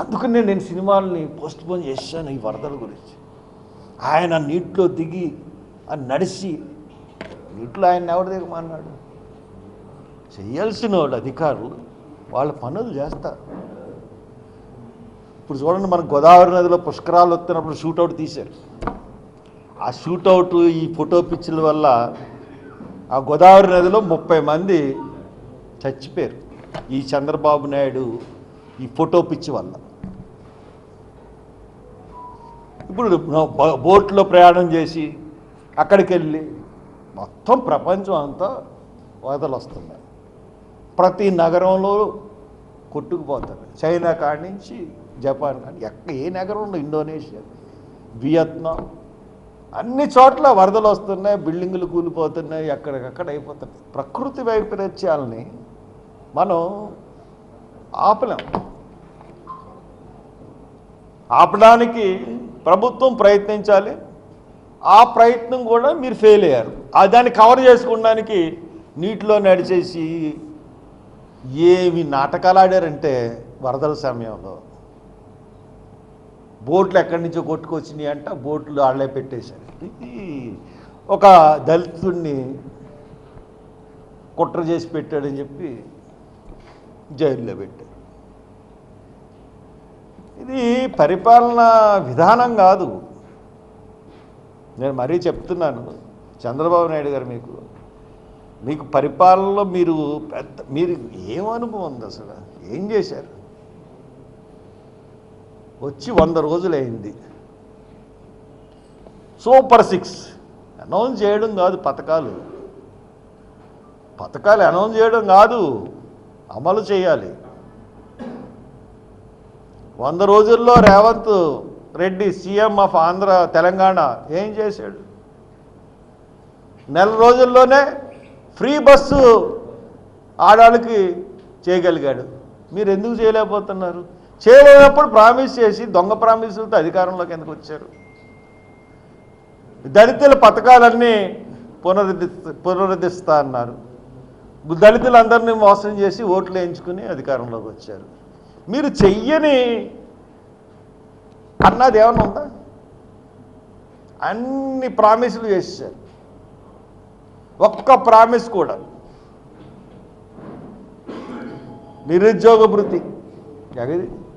అందుకనే నేను సినిమాలని పోస్ట్ పోన్ చేశాను ఈ వరదల గురించి. ఆయన నీటిలో దిగి అని నడిచి నీటిలో ఆయన ఎవరు దిగమన్నాడు చేయాల్సిన వాళ్ళు అధికారులు వాళ్ళ పనులు చేస్తారు. ఇప్పుడు చూడండి మన గోదావరి నదిలో పుష్కరాలు వస్తున్నప్పుడు షూటౌట్ తీశారు. ఆ షూటౌట్ ఈ ఫోటో పిచ్చుల వల్ల ఆ గోదావరి నదిలో ముప్పై మంది చచ్చిపోయారు. ఈ చంద్రబాబు నాయుడు ఈ ఫోటో పిచ్చి వల్ల. ఇప్పుడు బోట్లో ప్రయాణం చేసి అక్కడికి వెళ్ళి మొత్తం ప్రపంచం అంతా వరదలు వస్తున్నాయి ప్రతి నగరంలో కొట్టుకుపోతారు. చైనా కాడి నుంచి జపాన్ కాడి ఎక్క ఏ నగరంలో ఇండోనేషియా వియత్నాం అన్ని చోట్ల వరదలు వస్తున్నాయి బిల్డింగులు కూలిపోతున్నాయి ఎక్కడికక్కడ అయిపోతున్నాయి. ప్రకృతి వైపరీత్యాలని మనం ఆపలేం. ఆపడానికి ప్రభుత్వం ప్రయత్నించాలి. ఆ ప్రయత్నం కూడా మీరు ఫెయిల్ అయ్యారు. ఆ దాన్ని కవర్ చేసుకోవడానికి నీటిలో నడిచేసి ఏమి నాటకాలు ఆడారంటే వరదల సమయంలో. బోట్లు ఎక్కడి నుంచో కొట్టుకొచ్చినాయి అంట బోట్లు ఆళ్ళే పెట్టేశారు. ఒక దళితుడిని కుట్ర చేసి పెట్టాడని చెప్పి జైల్లో పెట్టారు. ఇది పరిపాలన విధానం కాదు. నేను మరీ చెప్తున్నాను చంద్రబాబు నాయుడు గారు మీకు. మీకు పరిపాలనలో మీరు పెద్ద మీరు ఏం అనుభవం ఉంది అసలు? ఏం చేశారు? వచ్చి వంద రోజులైంది. Super six. అనౌన్స్ చేయడం కాదు పథకాలు. పథకాలు అనౌన్స్ చేయడం కాదు అమలు చేయాలి. వంద రోజుల్లో రేవంత్ రెడ్డి సీఎం ఆఫ్ ఆంధ్ర తెలంగాణ ఏం చేశాడు? నెల రోజుల్లోనే ఫ్రీ బస్సు ఆడాళ్ళకి చేయగలిగాడు. మీరు ఎందుకు చేయలేకపోతున్నారు? చేయలేనప్పుడు ప్రామిస్ చేసి దొంగ ప్రామిసులతో అధికారంలోకి ఎందుకు వచ్చారు? దళితుల పథకాలన్నీ పునరుద్ధి పునరుద్ధరిస్తా అన్నారు. దళితులందరినీ మోసం చేసి ఓట్లు వేయించుకుని అధికారంలోకి వచ్చారు. మీరు చెయ్యని అన్నది ఏమన్నా ఉందా? అన్ని ప్రామిసులు చేశారు ఒక్క ప్రామిస్ కూడా. నిరుద్యోగ భృతి ఎగది